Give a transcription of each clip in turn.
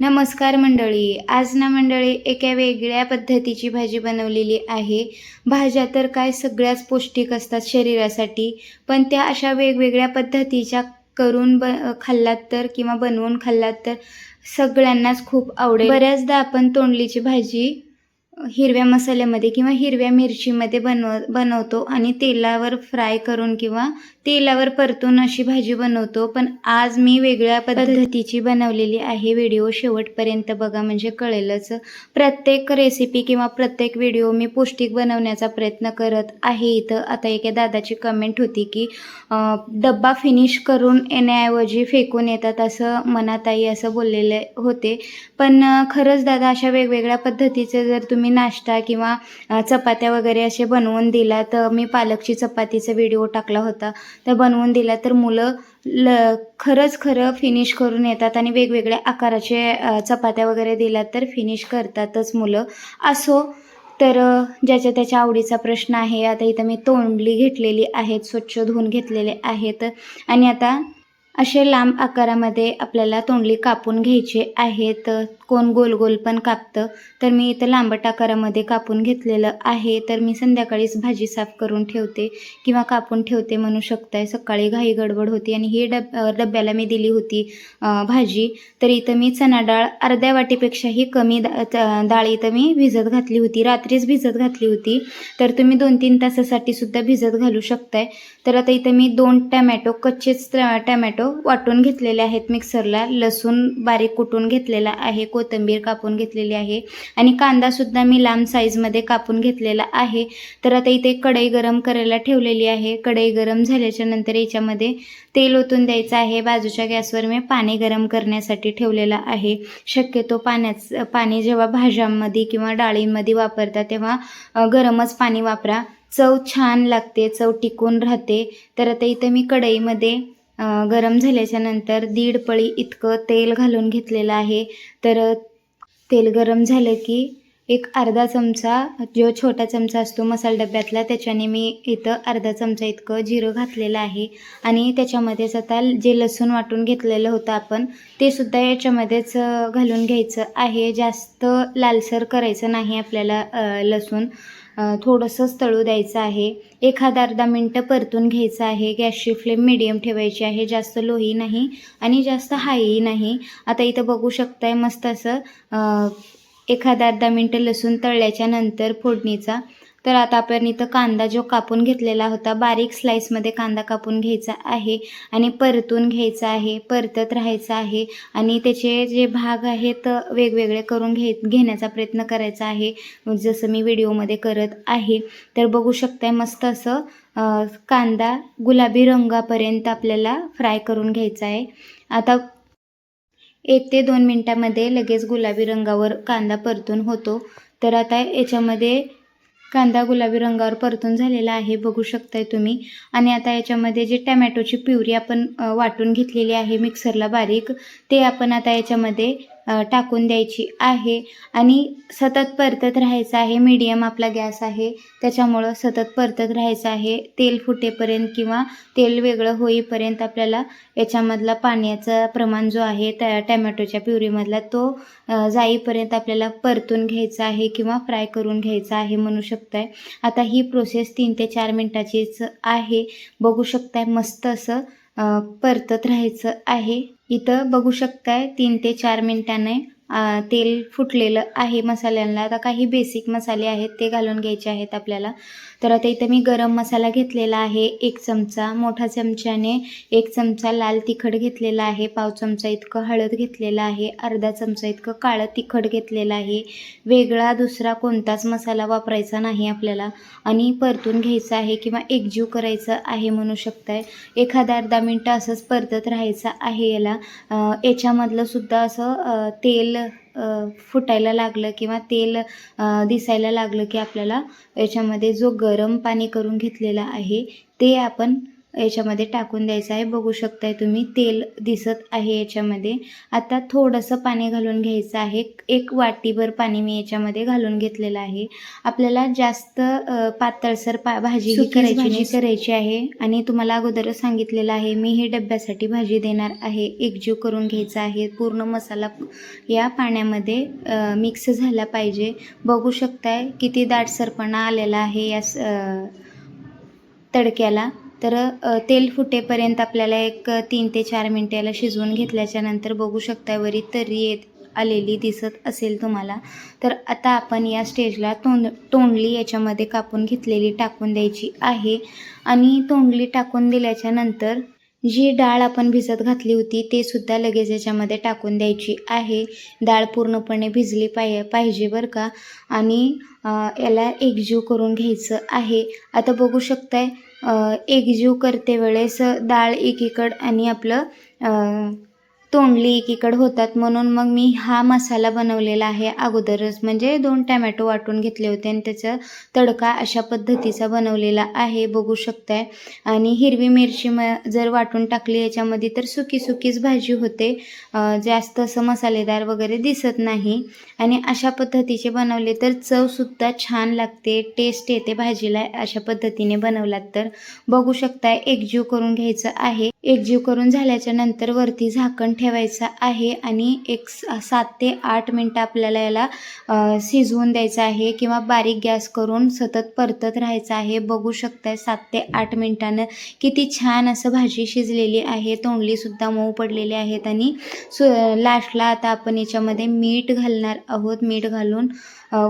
नमस्कार मंडळी. आज ना मंडळी एका वेगळ्या पद्धतीची भाजी बनवलेली आहे. भाज्या तर काय सगळ्याच पौष्टिक असतात शरीरासाठी पण त्या अशा वेगवेगळ्या पद्धतीच्या करून ब खाल्लात तर किंवा बनवून खाल्लात तर सगळ्यांनाच खूप आवडेल. बऱ्याचदा आपण तोंडलीची भाजी हिरव्या मसाल्यामध्ये किंवा हिरव्या मिरचीमध्ये बनव बनवतो आणि तेलावर फ्राय करून किंवा तेलावर परतून अशी भाजी बनवतो. पण आज मी वेगळ्या पद्धतीची बनवलेली आहे व्हिडिओ शेवटपर्यंत बघा म्हणजे कळेलच. प्रत्येक रेसिपी किंवा प्रत्येक व्हिडिओ मी पौष्टिक बनवण्याचा प्रयत्न करत आहे इथं. आता एका दादाची कमेंट होती की डब्बा फिनिश करून येण्याऐवजी फेकून येतात असं मनाताई असं बोललेले होते. पण खरंच दादा अशा वेगवेगळ्या पद्धतीचे जर तुम्ही नाश्ता किंवा चपात्या वगैरे असे बनवून दिला तर मी पालकची चपातीचा व्हिडिओ टाकला होता. तर बनवून दिला तर मुलं ल खरंच खरं फिनिश करून येतात आणि वेगवेगळ्या आकाराचे चपात्या वगैरे दिल्या तर फिनिश करतातच मुलं. असो तर ज्याच्या त्याच्या आवडीचा प्रश्न आहे आता इथं मी तोंडली घेतलेली आहेत स्वच्छ धुवून घेतलेले आहेत आणि आता असे लांब आकारामध्ये आपल्याला तोंडली कापून घ्यायचे आहेत. कोण गोल गोल पण कापतं. तर मी इथं लांबट आकारामध्ये कापून घेतलेलं आहे. तर मी संध्याकाळीच भाजी साफ करून ठेवते किंवा कापून ठेवते म्हणू शकताय. सकाळी घाई गडबड होती आणि ही डब डब्याला मी दिली होती भाजी. तर इथं मी चणा डाळ अर्ध्या वाटीपेक्षाही कमी दा डाळ इथं मी भिजत घातली होती. रात्रीच भिजत घातली होती. तर तुम्ही दोन तीन तासासाठी सुद्धा भिजत घालू शकताय. तर आता इथं मी दोन टमॅटो कच्चेच टमॅटो वाटून घेतलेले आहेत मिक्सरला. लसूण बारीक कुटून घेतलेला आहे. कोथिंबीर कापून घेतलेली आहे. आणि कांदासुद्धा मी लांब साईजमध्ये कापून घेतलेला आहे. तर आता इथे कढई गरम करायला ठेवलेली आहे. कढई गरम झाल्याच्यानंतर याच्यामध्ये तेल ओतून द्यायचं आहे. बाजूच्या गॅसवर मी पाणी गरम करण्यासाठी ठेवलेलं आहे. शक्यतो पाण्याच पाणी जेव्हा भाज्यांमध्ये किंवा डाळींमध्ये वापरता तेव्हा गरमच पाणी वापरा. चव छान लागते चव टिकून राहते. तर आता इथं मी कढईमध्ये गरम झाल्याच्यानंतर दीड पळी इतकं तेल घालून घेतलेलं आहे. तर तेल गरम झालं की एक अर्धा चमचा जो छोटा चमचा असतो मसाला डब्यातला त्याच्याने मी इथं अर्धा चमचा इतकं जिरं घातलेलं आहे. आणि त्याच्यामध्येच आता जे लसूण वाटून घेतलेलं होतं आपण ते सुद्धा याच्यामध्येच घालून घ्यायचं आहे. जास्त लालसर करायचं नाही आपल्याला लसूण. थोडंसंच तळू द्यायचं आहे. एखादा अर्धा मिनटं परतून घ्यायचं आहे. गॅसची फ्लेम मिडियम ठेवायची आहे. जास्त लोही नाही आणि जास्त हायही नाही. आता इथं बघू शकताय मस्त असं एखादा अर्धा मिनटं लसूण तळल्याच्या नंतर फोडणीचा. तर आता आपण इथं कांदा जो कापून घेतलेला होता बारीक स्लाईसमध्ये कांदा कापून घ्यायचा आहे आणि परतून घ्यायचा आहे परतत राहायचं आहे आणि त्याचे जे भाग आहेत वेगवेगळे करून घे घेण्याचा प्रयत्न करायचा आहे. जसं मी व्हिडिओमध्ये करत आहे. तर बघू शकताय मस्त असं कांदा गुलाबी रंगापर्यंत आपल्याला फ्राय करून घ्यायचा आहे. आता एक ते दोन मिनटामध्ये लगेच गुलाबी रंगावर कांदा परतून होतो. तर आता याच्यामध्ये कांदा गुलाबी रंगावर परतून झालेला आहे बघू शकताय तुम्ही. आणि आता याच्यामध्ये जे टमॅटोची प्युरी आपण वाटून घेतलेली आहे मिक्सरला बारीक ते आपण आता याच्यामध्ये टाकून द्यायची आहे. आणि सतत परतत राहायचं आहे. मीडियम आपला गॅस आहे. त्याच्यामुळं सतत परतत राहायचं आहे. तेल फुटेपर्यंत किंवा तेल वेगळं होईपर्यंत आपल्याला याच्यामधला पाण्याचा प्रमाण जो आहे त्या टॅमॅटोच्या प्युरीमधला तो जाईपर्यंत आपल्याला परतून घ्यायचा आहे किंवा फ्राय करून घ्यायचा आहे म्हणू शकताय. आता ही प्रोसेस तीन ते चार मिनटाचीच आहे. बघू शकताय मस्त असं परतत राहायचं आहे. इथं बघू शकताय तीन ते चार मिनटाने. तेल फुटलेलं आहे मसाल्यांना आता काही बेसिक मसाले आहेत ते घालून घ्यायचे आहेत आपल्याला. तर आता इथं मी गरम मसाला घेतलेला आहे एक चमचा. मोठा चमच्याने एक चमचा लाल तिखट घेतलेला आहे पाव चमचा इतकं हळद घेतलेला आहे अर्धा चमचा इतकं काळं तिखट घेतलेलं आहे. वेगळा दुसरा कोणताच मसाला वापरायचा नाही आपल्याला. आणि परतून घ्यायचा आहे किंवा एकजीव करायचं आहे म्हणू शकताय. एखादा अर्धा मिनटं असंच परतत राहायचं आहे याला. याच्यामधलं सुद्धा असं तेल फुटायला लागलं किंवा तेल दिसायला लागलं की आपल्याला याच्यामध्ये जो गरम पाणी करून घेतलेला आहे ते आपण याच्यामध्ये टाकून द्यायचं आहे. बघू शकताय तुम्ही तेल दिसत आहे याच्यामध्ये. आता थोडंसं पाणी घालून घ्यायचं आहे. एक वाटीभर पाणी मी याच्यामध्ये घालून घेतलेलं आहे. आपल्याला जास्त पातळसर पा भाजी ही करायची करायची आहे. आणि तुम्हाला अगोदरच सांगितलेलं आहे मी हे डब्यासाठी भाजी देणार आहे. एकजीव करून घ्यायचा आहे. पूर्ण मसाला या पाण्यामध्ये मिक्स झाला पाहिजे. बघू शकताय किती दाटसरपणा आलेला आहे या तडक्याला. तर तेल फुटेपर्यंत आपल्याला एक तीन ते चार मिनटं याला शिजवून घेतल्याच्या नंतर बघू शकताय वरी तर्री येत आलेली दिसत असेल तुम्हाला. तर आता आपण या स्टेजला तोंड तोंडली याच्यामध्ये कापून घेतलेली टाकून द्यायची आहे. आणि तोंडली टाकून दिल्याच्या नंतर जी डाळ आपण भिजत घातली होती ते सुद्धा लगेच याच्यामध्ये टाकून द्यायची आहे. डाळ पूर्णपणे भिजली पाहि पाहिजे बरं का? आणि याला एकजीव करून घ्यायचं आहे. आता बघू शकताय एकजीव करते वेळेस डाळ एकीकड आणि आपलं तोंडली एकीकडं होतात म्हणून मग मी हा मसाला बनवलेला आहे अगोदरच. म्हणजे दोन टॅमॅटो वाटून घेतले होते आणि त्याचा तडका अशा पद्धतीचा बनवलेला आहे बघू शकताय. आणि हिरवी मिरची म जर वाटून टाकली याच्यामध्ये तर सुकी सुकीच भाजी होते. जास्त असं मसालेदार वगैरे दिसत नाही. आणि अशा पद्धतीचे बनवले तर चवसुद्धा छान लागते टेस्ट येते भाजीला अशा पद्धतीने बनवलात तर. बघू शकताय एकजीव करून घ्यायचं आहे. एकजीव करून झाल्याच्यानंतर वरती झाकण ठेवायचा आहे आणि एक स- सात ते आठ मिनटं आपल्याला याला शिजवून द्यायचं आहे किंवा बारीक गॅस करून सतत परतत राहायचं आहे. बघू शकताय सात ते आठ मिनटानं किती छान असं भाजी शिजलेली आहे. तोंडलीसुद्धा मऊ पडलेली आहेत आणि सु लास्टला आता आपण याच्यामध्ये मीठ घालणार आहोत. मीठ घालून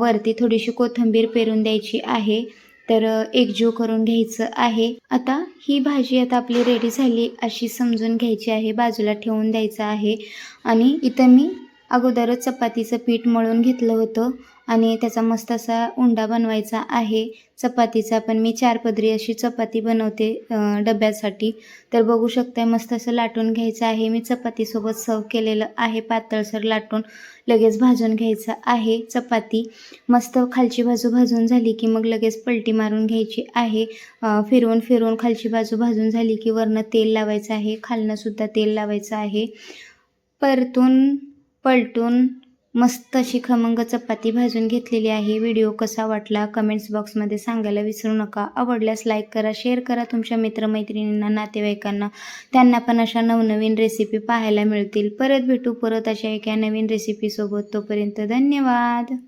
वरती थोडीशी कोथिंबीर पेरून द्यायची आहे. तर एकजीव करून घ्यायचं आहे. आता ही भाजी आता आपली रेडी झाली अशी समजून घ्यायची आहे. बाजूला ठेवून द्यायचं आहे. आणि इथं मी अगोदरच चपातीचं पीठ मळून घेतलं होतं. आणि त्याचा मस्त असा उंडा बनवायचा आहे. चपातीचा पण मी चार पदरी अशी चपाती बनवते डब्यासाठी. तर बघू शकताय मस्त असं लाटून घ्यायचं आहे. मी चपातीसोबत सर्व केलेलं आहे पातळसर लाटून लगेच भाजून घ्यायचं आहे चपाती. मस्त खालची बाजू भाजून झाली की मग लगेच पलटी मारून घ्यायची आहे. फिरवून फिरवून खालची बाजू भाजून झाली की वरनं तेल लावायचं आहे. खालनंसुद्धा तेल लावायचं आहे. परतून पलटून मस्त अशी खमंग चपाती भाजून घेतलेली आहे. व्हिडिओ कसा वाटला कमेंट्स बॉक्समध्ये सांगायला विसरू नका. आवडल्यास लाईक करा शेअर करा तुमच्या मित्रमैत्रिणींना नातेवाईकांना. त्यांना पण अशा नवनवीन रेसिपी पाहायला मिळतील. परत भेटू परत अशा एका नवीन रेसिपीसोबत तोपर्यंत धन्यवाद.